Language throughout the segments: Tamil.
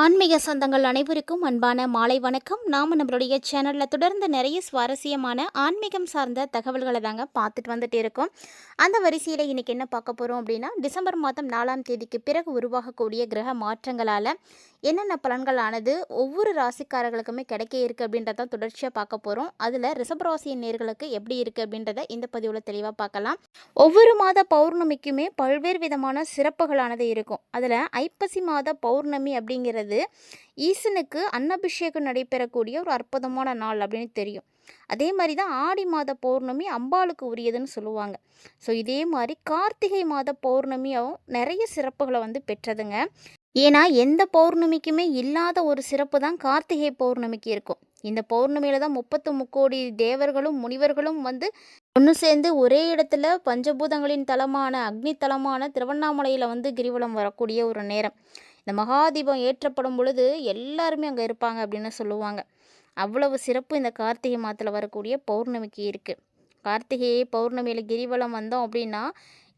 ஆன்மீக சொந்தங்கள் அனைவருக்கும் அன்பான மாலை வணக்கம். நாம் நம்மளுடைய சேனலில் தொடர்ந்து நிறைய சுவாரஸ்யமான ஆன்மீகம் சார்ந்த தகவல்களை தாங்க பார்த்துட்டு வந்துட்டு இருக்கோம். அந்த வரிசையில் இன்றைக்கி என்ன பார்க்க போகிறோம் அப்படின்னா டிசம்பர் மாதம் நாலாம் தேதிக்கு பிறகு உருவாகக்கூடிய கிரக மாற்றங்களால் என்னென்ன பலன்கள் ஆனது ஒவ்வொரு ராசிக்காரர்களுக்குமே கிடைக்க இருக்குது அப்படின்றத தொடர்ச்சியாக பார்க்க போகிறோம் அதில் ரிசபராசியின் நேர்களுக்கு எப்படி இருக்குது அப்படின்றத இந்த பதிவில் தெளிவாக பார்க்கலாம். ஒவ்வொரு மாத பௌர்ணமிக்குமே பல்வேறு விதமான சிறப்புகளானது இருக்கும். அதில் ஐப்பசி மாத பௌர்ணமி அப்படிங்கிறது ஈசனுக்கு அன்னபிஷேகம் நடைபெறக்கூடிய ஒரு அற்புதமான நாள் அப்படின்னு தெரியும். அதே மாதிரி தான் ஆடி மாத பௌர்ணமி அம்பாளுக்கு உரியதுன்னு சொல்லுவாங்க. ஸோ இதே மாதிரி கார்த்திகை மாத பௌர்ணமியும் நிறைய சிறப்புகளை வந்து பெற்றதுங்க. ஏன்னா எந்த பௌர்ணமிக்குமே இல்லாத ஒரு சிறப்பு தான் கார்த்திகை பௌர்ணமிக்கு இருக்கும். இந்த பௌர்ணமியில் தான் முப்பத்து முக்கோடி தேவர்களும் முனிவர்களும் வந்து ஒன்று சேர்ந்து ஒரே இடத்துல பஞ்சபூதங்களின் தலமான அக்னி தலமான திருவண்ணாமலையில் வந்து கிரிவலம் வரக்கூடிய ஒரு நேரம். இந்த மகாதீபம் ஏற்றப்படும் பொழுது எல்லாருமே அங்கே இருப்பாங்க அப்படின்னு சொல்லுவாங்க. அவ்வளவு சிறப்பு இந்த கார்த்திகை மாதத்தில் வரக்கூடிய பௌர்ணமிக்கு இருக்குது கார்த்திகையை பௌர்ணமியில் கிரிவலம் வந்தோம் அப்படின்னா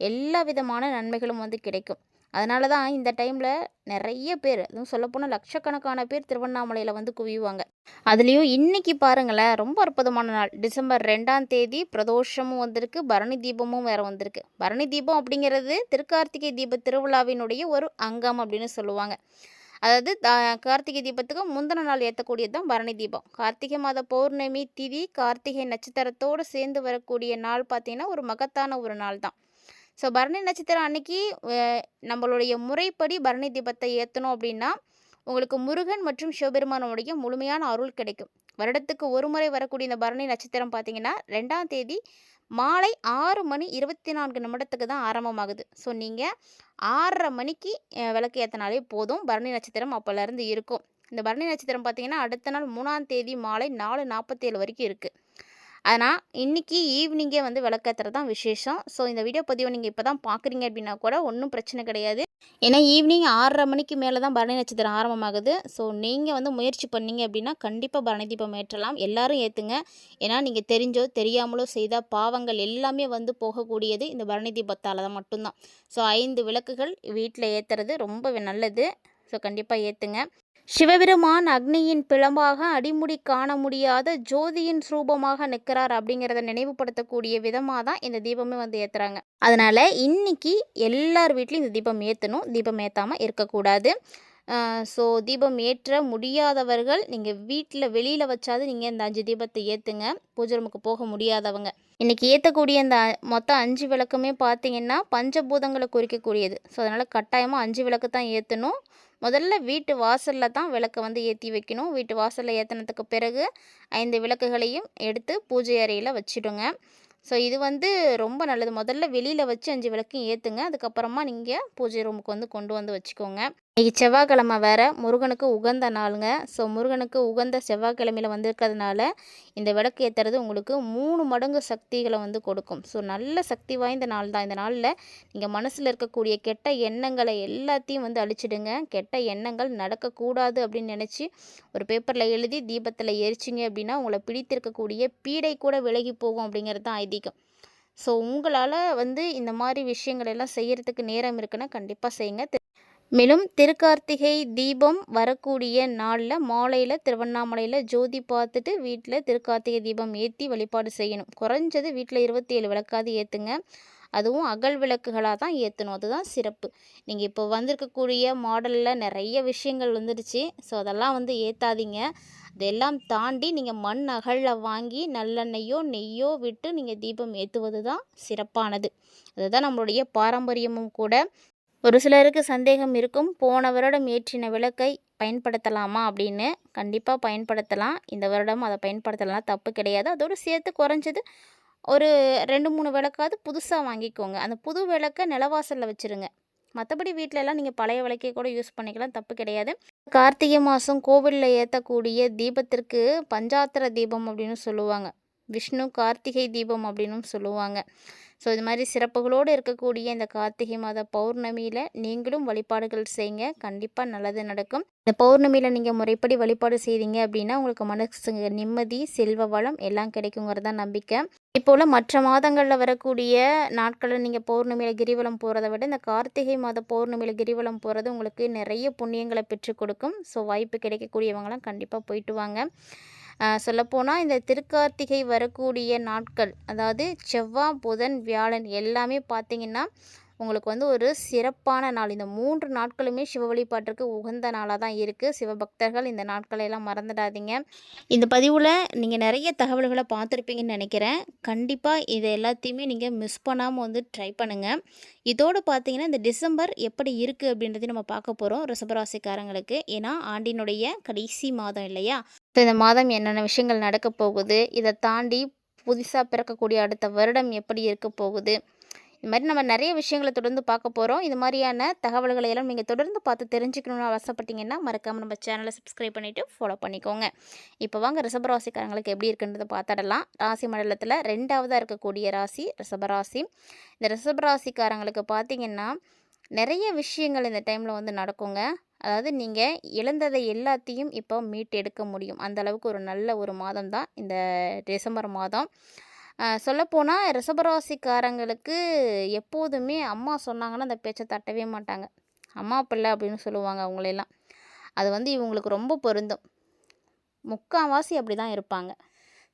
எல்லா விதமான நன்மைகளும் வந்து கிடைக்கும். அதனால தான் இந்த டைமில் நிறைய பேர் அதுவும் சொல்லப்போனால் லட்சக்கணக்கான பேர் திருவண்ணாமலையில் வந்து குவியுவாங்க அதுலேயும் இன்னைக்கு பாருங்களேன் ரொம்ப அற்புதமான நாள். டிசம்பர் ரெண்டாம் தேதி பிரதோஷமும் வந்திருக்கு பரணி தீபமும் வேறு வந்திருக்கு. பரணி தீபம் அப்படிங்கிறது திருக்கார்த்திகை தீப திருவிழாவினுடைய ஒரு அங்கம் அப்படின்னு சொல்லுவாங்க. அதாவது கார்த்திகை தீபத்துக்கு முந்தின நாள் ஏற்றக்கூடியது தான் பரணி தீபம். கார்த்திகை மாத பௌர்ணமி திதி கார்த்திகை நட்சத்திரத்தோடு சேர்ந்து வரக்கூடிய நாள் பார்த்தீங்கன்னா ஒரு மகத்தான ஒரு நாள் தான். ஸோ பரணி நட்சத்திரம் அன்னைக்கு நம்மளுடைய முறைப்படி பரணி தீபத்தை ஏற்றணும் அப்படின்னா உங்களுக்கு முருகன் மற்றும் சிவபெருமானோடைய முழுமையான அருள் கிடைக்கும். வருடத்துக்கு ஒரு முறை வரக்கூடிய இந்த பரணி நட்சத்திரம் பார்த்தீங்கன்னா ரெண்டாம் தேதி மாலை ஆறு மணி இருபத்தி நான்கு நிமிடத்துக்கு தான் ஆரம்பமாகுது. ஸோ நீங்கள் ஆறரை மணிக்கு விளக்கு ஏற்றினாலே போதும். பரணி நட்சத்திரம் அப்போலேருந்து இருக்கும். இந்த பரணி நட்சத்திரம் பார்த்தீங்கன்னா அடுத்த நாள் மூணாம் தேதி மாலை நாலு நாற்பத்தேழு வரைக்கும் இருக்குது ஆனால் இன்றைக்கி ஈவினிங்கே வந்து விளக்கேற்றுறது தான் விசேஷம். ஸோ இந்த வீடியோ பதிவை நீங்கள் இப்போ தான் பார்க்குறீங்க அப்படின்னா கூட ஒன்றும் பிரச்சனை கிடையாது. ஏன்னா ஈவினிங் ஆறரை மணிக்கு மேலே தான் பரணி நட்சத்திரம் ஆரம்பமாகுது. ஸோ நீங்கள் வந்து முயற்சி பண்ணீங்க அப்படின்னா கண்டிப்பாக பரணி தீபம் ஏற்றலாம். எல்லாரும் ஏற்றுங்க ஏன்னா நீங்கள் தெரிஞ்சோ தெரியாமலோ செய்த பாவங்கள் எல்லாமே வந்து போகக்கூடியது இந்த பரணி தீபத்தால் தான் மட்டும்தான். ஸோ ஐந்து விளக்குகள் வீட்டில் ஏற்றுறது ரொம்ப நல்லது. ஸோ கண்டிப்பாக ஏற்றுங்க சிவபெருமான் அக்னியின் பிளம்பாக அடிமுடி காண முடியாத ஜோதியின் ரூபமாக நிற்கிறார் அப்படிங்கிறத நினைவுபடுத்தக்கூடிய விதமாக தான் இந்த தீபமே வந்து ஏற்றுறாங்க அதனால் இன்னைக்கு எல்லார் வீட்லேயும் இந்த தீபம் ஏற்றணும் தீபம் ஏற்றாமல் இருக்கக்கூடாது. ஸோ தீபம் ஏற்ற முடியாதவர்கள் நீங்கள் வீட்டில் வெளியில் வச்சாது நீங்கள் இந்த அஞ்சு தீபத்தை ஏற்றுங்க பூஜை ரூமுக்கு போக முடியாதவங்க. இன்றைக்கி ஏற்றக்கூடிய இந்த மொத்தம் அஞ்சு விளக்குமே பார்த்தீங்கன்னா பஞ்சபூதங்களை குறிக்கக்கூடியது. ஸோ அதனால் கட்டாயமாக அஞ்சு விளக்கு தான் ஏற்றணும் முதல்ல வீட்டு வாசலில் தான் விளக்கை வந்து ஏற்றி வைக்கணும். வீட்டு வாசலில் ஏற்றினதுக்கு பிறகு ஐந்து விளக்குகளையும் எடுத்து பூஜை அறையில் வச்சிடுங்க. ஸோ இது வந்து ரொம்ப நல்லது. முதல்ல வெளியில் வச்சு அஞ்சு விளக்கையும் ஏற்றுங்க அதுக்கப்புறமா நீங்கள் பூஜை ரூமுக்கு வந்து கொண்டு வந்து வச்சுக்கோங்க. இன்றைக்கி செவ்வாய்க்கிழமை வேறு முருகனுக்கு உகந்த நாளுங்க. ஸோ முருகனுக்கு உகந்த செவ்வாய்க்கிழமையில் வந்திருக்கிறதுனால இந்த விளக்கு ஏற்றுறது உங்களுக்கு மூணு மடங்கு சக்திகளை வந்து கொடுக்கும். ஸோ நல்ல சக்தி வாய்ந்த நாள் தான். இந்த நாளில் நீங்கள் மனசில் இருக்கக்கூடிய கெட்ட எண்ணங்களை எல்லாத்தையும் வந்து அழிச்சிடுங்க. கெட்ட எண்ணங்கள் நடக்கக்கூடாது அப்படின்னு நினச்சி ஒரு பேப்பரில் எழுதி தீபத்தில் எரிச்சிங்க அப்படின்னா உங்களை பிடித்திருக்கக்கூடிய பீடை கூட விலகி போகும் அப்படிங்கிறது தான் ஐதீகம். ஸோ உங்களால் வந்து இந்த மாதிரி விஷயங்கள் எல்லாம் செய்கிறதுக்கு நேரம் இருக்குன்னா கண்டிப்பாக செய்யுங்க. மேலும் திருக்கார்த்திகை தீபம் வரக்கூடிய நாளில் மாலையில் திருவண்ணாமலையில் ஜோதி பார்த்துட்டு வீட்டில் திருக்கார்த்திகை தீபம் ஏற்றி வழிபாடு செய்யணும். குறைஞ்சது வீட்டில் இருபத்தி ஏழு விளக்காது ஏற்றுங்க அதுவும் அகல் விளக்குகளாக தான் ஏற்றணும் அதுதான் சிறப்பு. நீங்கள் இப்போ வந்திருக்கக்கூடிய மாடலில் நிறைய விஷயங்கள் வந்துடுச்சு. ஸோ அதெல்லாம் வந்து ஏற்றாதீங்க அதெல்லாம் தாண்டி நீங்கள் மண் அகலில் வாங்கி நல்லெண்ணெய்யோ நெய்யோ விட்டு நீங்கள் தீபம் ஏற்றுவது தான் சிறப்பானது. அதுதான் நம்மளுடைய பாரம்பரியமும் கூட. ஒரு சிலருக்கு சந்தேகம் இருக்கும் போன வருடம் ஏற்றின விளக்கை பயன்படுத்தலாமா அப்படின்னு. கண்டிப்பாக பயன்படுத்தலாம். இந்த வருடம் அதை பயன்படுத்தலாம் தப்பு கிடையாது. அதோடு சேர்த்து குறைஞ்சது ஒரு ரெண்டு மூணு விளக்காவது புதுசாக வாங்கிக்கோங்க. அந்த புது விளக்கை நிலவாசலில் வச்சுருங்க. மற்றபடி வீட்டிலலாம் நீங்கள் பழைய விளக்கே கூட யூஸ் பண்ணிக்கலாம். தப்பு கிடையாது. கார்த்திகை மாதம் கோவிலில் ஏற்றக்கூடிய தீபத்திற்கு பஞ்சாத்திர தீபம் அப்படின்னு சொல்லுவாங்க. விஷ்ணு கார்த்திகை தீபம் அப்படின்னும் சொல்லுவாங்க. ஸோ இது மாதிரி சிறப்புகளோடு இருக்கக்கூடிய இந்த கார்த்திகை மாத பௌர்ணமியில் நீங்களும் வழிபாடுகள் செய்யுங்க கண்டிப்பாக நல்லது நடக்கும். இந்த பௌர்ணமியில் நீங்கள் முறைப்படி வழிபாடு செய்தீங்க அப்படின்னா உங்களுக்கு மனசுங்க நிம்மதி செல்வ வளம் எல்லாம் கிடைக்குங்கிறது தான் நம்பிக்கை. இப்போல மற்ற மாதங்களில் வரக்கூடிய நாட்களில் நீங்கள் பௌர்ணமியில் கிரிவலம் போகிறத விட இந்த கார்த்திகை மாத பௌர்ணமியில் கிரிவலம் போகிறது உங்களுக்கு நிறைய புண்ணியங்களை பெற்றுக் கொடுக்கும். ஸோ வாய்ப்பு கிடைக்கக்கூடியவங்களாம் கண்டிப்பாக போயிட்டு வாங்க. சொல்லப்போனால் இந்த திருக்கார்த்திகை வரக்கூடிய நாட்கள் அதாவது செவ்வாய் புதன் வியாழன் எல்லாமே பார்த்திங்கன்னா உங்களுக்கு வந்து ஒரு சிறப்பான நாள். இந்த மூன்று நாட்களுமே சிவ வழிபாட்டிற்கு உகந்த நாளாக தான் இருக்குது. சிவபக்தர்கள் இந்த நாட்களையெல்லாம் மறந்துடாதீங்க. இந்த பதிவில் நீங்கள் நிறைய தகவல்களை பார்த்துருப்பீங்கன்னு நினைக்கிறேன். கண்டிப்பாக இதை எல்லாத்தையுமே நீங்கள் மிஸ் பண்ணாமல் வந்து ட்ரை பண்ணுங்கள் இதோடு பார்த்தீங்கன்னா இந்த டிசம்பர் எப்படி இருக்குது அப்படின்றதையும் நம்ம பார்க்க போகிறோம் ரிசபராசிக்காரங்களுக்கு ஏன்னா ஆண்டினுடைய கடைசி மாதம் இல்லையா? ஸோ இந்த மாதம் என்னென்ன விஷயங்கள் நடக்க போகுது? இதை தாண்டி புதுசாக பிறக்கக்கூடிய அடுத்த வருடம் எப்படி இருக்க போகுது? இது மாதிரி நம்ம நிறைய விஷயங்களை தொடர்ந்து பார்க்க போகிறோம் இது மாதிரியான தகவல்களை எல்லாம் நீங்கள் தொடர்ந்து பார்த்து தெரிஞ்சுக்கணும்னு ஆசைப்பட்டீங்கன்னா மறக்காமல் நம்ம சேனலை சப்ஸ்கிரைப் பண்ணிவிட்டு ஃபாலோ பண்ணிக்கோங்க. இப்போ வாங்க ரிசபராசிக்காரங்களுக்கு எப்படி இருக்குன்றதை பார்த்துடலாம். ராசி மண்டலத்தில் ரெண்டாவதாக இருக்கக்கூடிய ராசி ரிசபராசி இந்த ரிசபராசிக்காரங்களுக்கு பார்த்தீங்கன்னா நிறைய விஷயங்கள் இந்த டைமில் வந்து நடக்குங்க. அதாவது நீங்கள் இழந்ததை எல்லாத்தையும் இப்போ மீட்டு எடுக்க முடியும். அந்த அளவுக்கு ஒரு நல்ல ஒரு மாதம் தான். இந்த டிசம்பர் மாதம். சொல்லப்போனால் ரிஷபராசிக்காரங்களுக்கு எப்போதுமே அம்மா சொன்னாங்கன்னா அந்த பேச்சை தட்டவே மாட்டாங்க. அம்மா பிள்ளை அப்படின்னு சொல்லுவாங்க அவங்களெல்லாம். அது வந்து இவங்களுக்கு ரொம்ப பொருந்தும். முக்கால்வாசி அப்படி தான் இருப்பாங்க.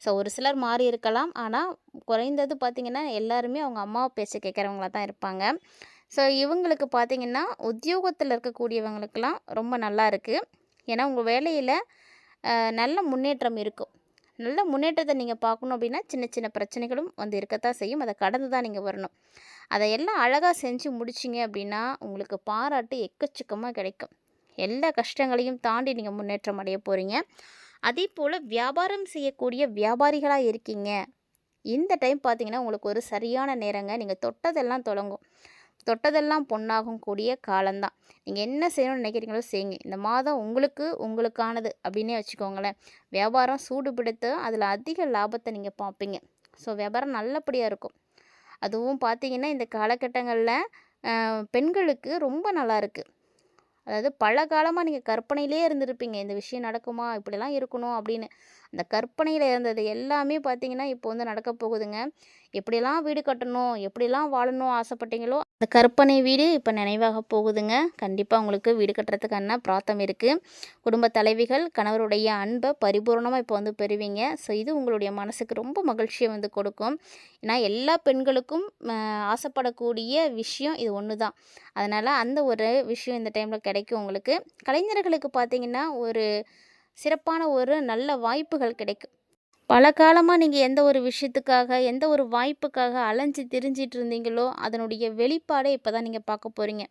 ஸோ ஒரு சிலர் மாறி இருக்கலாம். ஆனால் குறைந்தது பார்த்திங்கன்னா எல்லாருமே அவங்க அம்மாவை பேச்சை கேட்குறவங்களா தான் இருப்பாங்க. ஸோ இவங்களுக்கு பார்த்திங்கன்னா உத்தியோகத்தில் இருக்கக்கூடியவங்களுக்கெல்லாம் ரொம்ப நல்லா இருக்குது ஏன்னா உங்கள் வேலையில் நல்ல முன்னேற்றம் இருக்கும். நல்ல முன்னேற்றத்தை நீங்கள் பார்க்கணும் அப்படின்னா சின்ன சின்ன பிரச்சனைகளும் வந்து இருக்கத்தான் செய்யும். அதை கடந்து தான் நீங்கள் வரணும். அதை எல்லாம் அழகாக செஞ்சு முடிச்சிங்க அப்படின்னா உங்களுக்கு பாராட்டு எக்கச்சக்கமாக கிடைக்கும். எல்லா கஷ்டங்களையும் தாண்டி நீங்கள் முன்னேற்றம் அடைய போகிறீங்க அதே போல் வியாபாரம் செய்யக்கூடிய வியாபாரிகளாக இருக்கீங்க. இந்த டைம் பார்த்தீங்கன்னா உங்களுக்கு ஒரு சரியான நேரங்க. நீங்கள் தொட்டதெல்லாம் தொடங்கும். தொட்டதெல்லாம் பொன்னாகும் கூடிய காலம்தான். நீங்கள் என்ன செய்யணும்னு நினைக்கிறீங்களோ செய்யுங்க. இந்த மாதம் உங்களுக்கு உங்களுக்கானது அப்படின்னே வச்சுக்கோங்களேன். வியாபாரம் சூடு பிடித்து அதில் அதிக லாபத்தை நீங்கள் பார்ப்பீங்க. ஸோ வியாபாரம் நல்லபடியாக இருக்கும். அதுவும் பார்த்தீங்கன்னா இந்த காலகட்டங்களில் பெண்களுக்கு ரொம்ப நல்லா இருக்குது அதாவது பல காலமாக நீங்கள் கற்பனையிலே இருந்திருப்பீங்க. இந்த விஷயம் நடக்குமா? இப்படிலாம் இருக்கணும் அப்படின்னு. அந்த கற்பனையில் இருந்தது எல்லாமே பார்த்தீங்கன்னா இப்போ வந்து நடக்க போகுதுங்க. எப்படிலாம் வீடு கட்டணும்? எப்படிலாம் வாழணும் ஆசைப்பட்டீங்களோ இந்த கற்பனை வீடு இப்போ நினைவாக போகுதுங்க. கண்டிப்பாக உங்களுக்கு வீடு கட்டுறதுக்கான பிராத்தம் இருக்குது குடும்ப தலைவிகள் கணவருடைய அன்பை பரிபூர்ணமாக இப்போ வந்து பெறுவீங்க. ஸோ இது உங்களுடைய மனசுக்கு ரொம்ப மகிழ்ச்சியை வந்து கொடுக்கும். ஏன்னா எல்லா பெண்களுக்கும் ஆசைப்படக்கூடிய விஷயம் இது ஒன்று தான் அதனால் அந்த ஒரு விஷயம் இந்த டைமில் கிடைக்கும் உங்களுக்கு. கலைஞர்களுக்கு பார்த்திங்கன்னா ஒரு சிறப்பான ஒரு நல்ல வாய்ப்புகள் கிடைக்கும். பல காலமாக நீங்கள் எந்த ஒரு விஷயத்துக்காக எந்த ஒரு வாய்ப்புக்காக அலைஞ்சு திரிஞ்சிட்டு இருந்தீங்களோ அதனுடைய வெளிப்பாடே இப்போ தான் நீங்கள் பார்க்க போகிறீங்க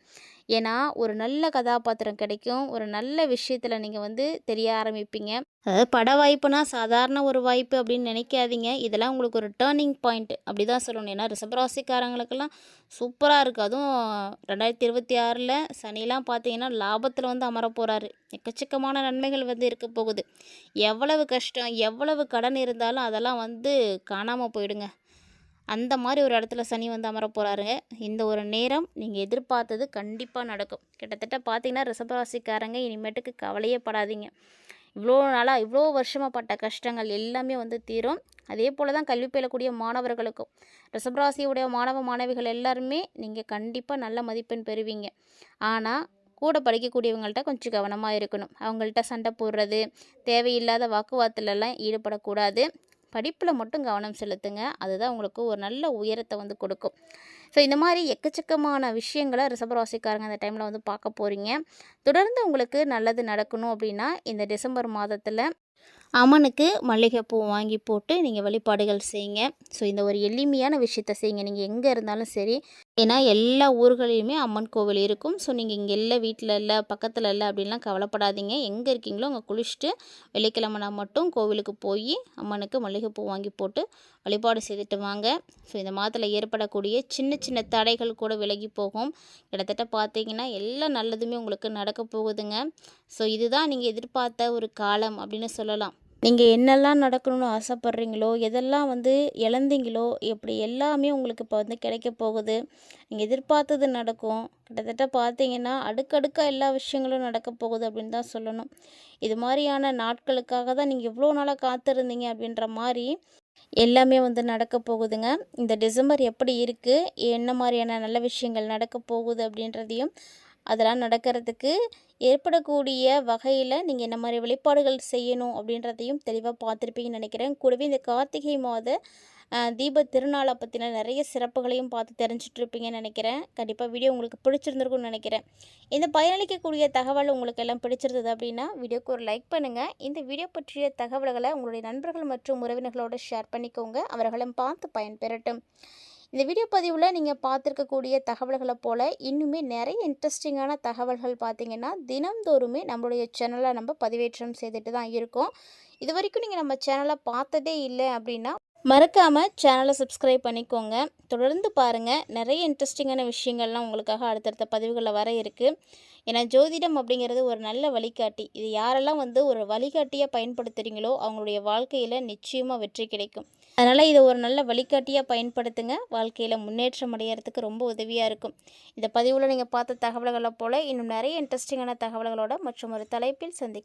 ஏன்னா ஒரு நல்ல கதாபாத்திரம் கிடைக்கும். ஒரு நல்ல விஷயத்தில் நீங்கள் வந்து தெரிய ஆரம்பிப்பீங்க. அதாவது பட வாய்ப்புனா சாதாரண ஒரு வாய்ப்பு அப்படின்னு நினைக்காதீங்க. இதெல்லாம் உங்களுக்கு ஒரு டேர்னிங் பாயிண்ட் அப்படி தான் சொல்லணும். ஏன்னா ரிசபராசிக்காரங்களுக்கெல்லாம் சூப்பராக இருக்குது அதுவும் ரெண்டாயிரத்தி இருபத்தி ஆறில் சனிலாம் பார்த்தீங்கன்னா லாபத்தில் வந்து அமர போகிறாரு எக்கச்சக்கமான நன்மைகள் வந்து இருக்க போகுது. எவ்வளவு கஷ்டம் எவ்வளவு கடன் இருந்தாலும் அதெல்லாம் வந்து காணாமல் போயிடுங்க. அந்த மாதிரி ஒரு இடத்துல சனி வந்து அமர போகிறாருங்க இந்த ஒரு நேரம் நீங்கள் எதிர்பார்த்தது கண்டிப்பாக நடக்கும். கிட்டத்தட்ட பார்த்தீங்கன்னா ரிசபராசிக்காரங்க இனிமேட்டுக்கு கவலையே படாதீங்க. இவ்வளோ நாளாக இவ்வளோ வருஷமாக பட்ட கஷ்டங்கள் எல்லாமே வந்து தீரும். அதே போல் தான் கல்வி பயிலக்கூடிய மாணவர்களுக்கும். ரிசபராசியுடைய மாணவ மாணவிகள் எல்லாருமே நீங்கள் கண்டிப்பாக நல்ல மதிப்பெண் பெறுவீங்க. ஆனால் கூட படிக்கக்கூடியவங்கள்ட்ட கொஞ்சம் கவனமாக இருக்கணும். அவங்கள்ட்ட சண்டை போடுறது தேவையில்லாத வாக்குவாதத்துலலாம் ஈடுபடக்கூடாது. படிப்பில் மட்டும் கவனம் செலுத்துங்க. அதுதான் உங்களுக்கு ஒரு நல்ல உயரத்தை வந்து கொடுக்கும். ஸோ இந்த மாதிரி எக்கச்சக்கமான விஷயங்களை ரிசபராசிக்காரங்க அந்த டைமில் வந்து பார்க்க போகிறீங்க தொடர்ந்து உங்களுக்கு நல்லது நடக்கணும் அப்படின்னா இந்த டிசம்பர் மாதத்தில் அம்மனுக்கு மல்லிகைப்பூ வாங்கி போட்டு நீங்கள் வழிபாடுகள் செய்யுங்க. ஸோ இந்த ஒரு எளிமையான விஷயத்த செய்யுங்க. நீங்கள் எங்கே இருந்தாலும் சரி. ஏன்னா எல்லா ஊர்களையுமே அம்மன் கோவில் இருக்கும். ஸோ நீங்கள் இங்கே இல்லை வீட்டில் இல்லை பக்கத்தில் இல்லை அப்படின்லாம் கவலைப்படாதீங்க. எங்கே இருக்கீங்களோ அங்கே குளிச்சுட்டு வெள்ளிக்கிழமைனா மட்டும் கோவிலுக்கு போய் அம்மனுக்கு மல்லிகைப்பூ வாங்கி போட்டு வழிபாடு செய்துட்டு வாங்க. ஸோ இந்த மாதத்தில் ஏற்படக்கூடிய சின்ன சின்ன தடைகள் கூட விலகி போகும். கிட்டத்தட்ட பார்த்தீங்கன்னா எல்லா நல்லதுமே உங்களுக்கு நடக்க போகுதுங்க. ஸோ இதுதான் நீங்கள் எதிர்பார்த்த ஒரு காலம் அப்படின்னு சொல்லலாம். நீங்கள் என்னெல்லாம் நடக்கணும்னு ஆசைப்பட்றீங்களோ எதெல்லாம் வந்து இழந்தீங்களோ இப்படி எல்லாமே உங்களுக்கு இப்போ வந்து கிடைக்க போகுது. நீங்கள் எதிர்பார்த்தது நடக்கும். கிட்டத்தட்ட பார்த்தீங்கன்னா அடுக்கடுக்காக எல்லா விஷயங்களும் நடக்க போகுது அப்படின்னு தான் சொல்லணும். இது மாதிரியான நாட்களுக்காக தான் நீங்கள் இவ்வளோ நாளாக காத்திருந்தீங்க அப்படின்ற மாதிரி எல்லாமே வந்து நடக்க போகுதுங்க. இந்த டிசம்பர் எப்படி இருக்குது என்ன மாதிரியான நல்ல விஷயங்கள் நடக்க போகுது அப்படின்றதையும் அதெல்லாம் நடக்கிறதுக்கு ஏற்படக்கூடிய வகையில் நீங்கள் என்ன மாதிரி வழிபாடுகள் செய்யணும் அப்படின்றதையும் தெளிவாக பார்த்துருப்பீங்கன்னு நினைக்கிறேன். கூடவே இந்த கார்த்திகை மாத தீப திருநாளை பற்றின நிறைய சிறப்புகளையும் பார்த்து தெரிஞ்சிட்ருப்பீங்கன்னு நினைக்கிறேன். கண்டிப்பாக வீடியோ உங்களுக்கு பிடிச்சிருந்துருக்குன்னு நினைக்கிறேன். இந்த பயனளிக்கக்கூடிய தகவல் உங்களுக்கு எல்லாம் பிடிச்சிருந்தது அப்படின்னா வீடியோக்கு ஒரு லைக் பண்ணுங்கள் இந்த வீடியோ பற்றிய தகவல்களை உங்களுடைய நண்பர்கள் மற்றும் உறவினர்களோடு ஷேர் பண்ணிக்கோங்க. அவர்களும் பார்த்து பயன்பெறட்டும். இந்த வீடியோ பதிவில் நீங்கள் பார்த்துருக்கக்கூடிய தகவல்களை போல் இன்னுமே நிறைய இன்ட்ரெஸ்டிங்கான தகவல்கள் பார்த்தீங்கன்னா தினம்தோறுமே நம்மளுடைய சேனலை நம்ம பதிவேற்றம் செய்துட்டு தான் இருக்கோம். இது வரைக்கும் நீங்கள் நம்ம சேனலை பார்த்ததே இல்லை அப்படின்னா மறக்காமல் சேனலை சப்ஸ்கிரைப் பண்ணிக்கோங்க. தொடர்ந்து பாருங்கள் நிறைய இன்ட்ரெஸ்டிங்கான விஷயங்கள்லாம் உங்களுக்காக அடுத்தடுத்த பதிவுகளில் வர இருக்குது ஏன்னா ஜோதிடம் அப்படிங்கிறது ஒரு நல்ல வழிகாட்டி. இது யாரெல்லாம் வந்து ஒரு வழிகாட்டியாக பயன்படுத்துகிறீங்களோ அவங்களுடைய வாழ்க்கையில் நிச்சயமாக வெற்றி கிடைக்கும். அதனால் இதை ஒரு நல்ல வழிகாட்டியாக பயன்படுத்துங்க. வாழ்க்கையில் முன்னேற்றம் அடையிறதுக்கு ரொம்ப உதவியாக இருக்கும். இந்த பதிவில் நீங்கள் பார்த்த தகவல்களை போல் இன்னும் நிறைய இன்ட்ரெஸ்டிங்கான தகவல்களோட மற்றும் ஒரு தலைப்பில் சந்தி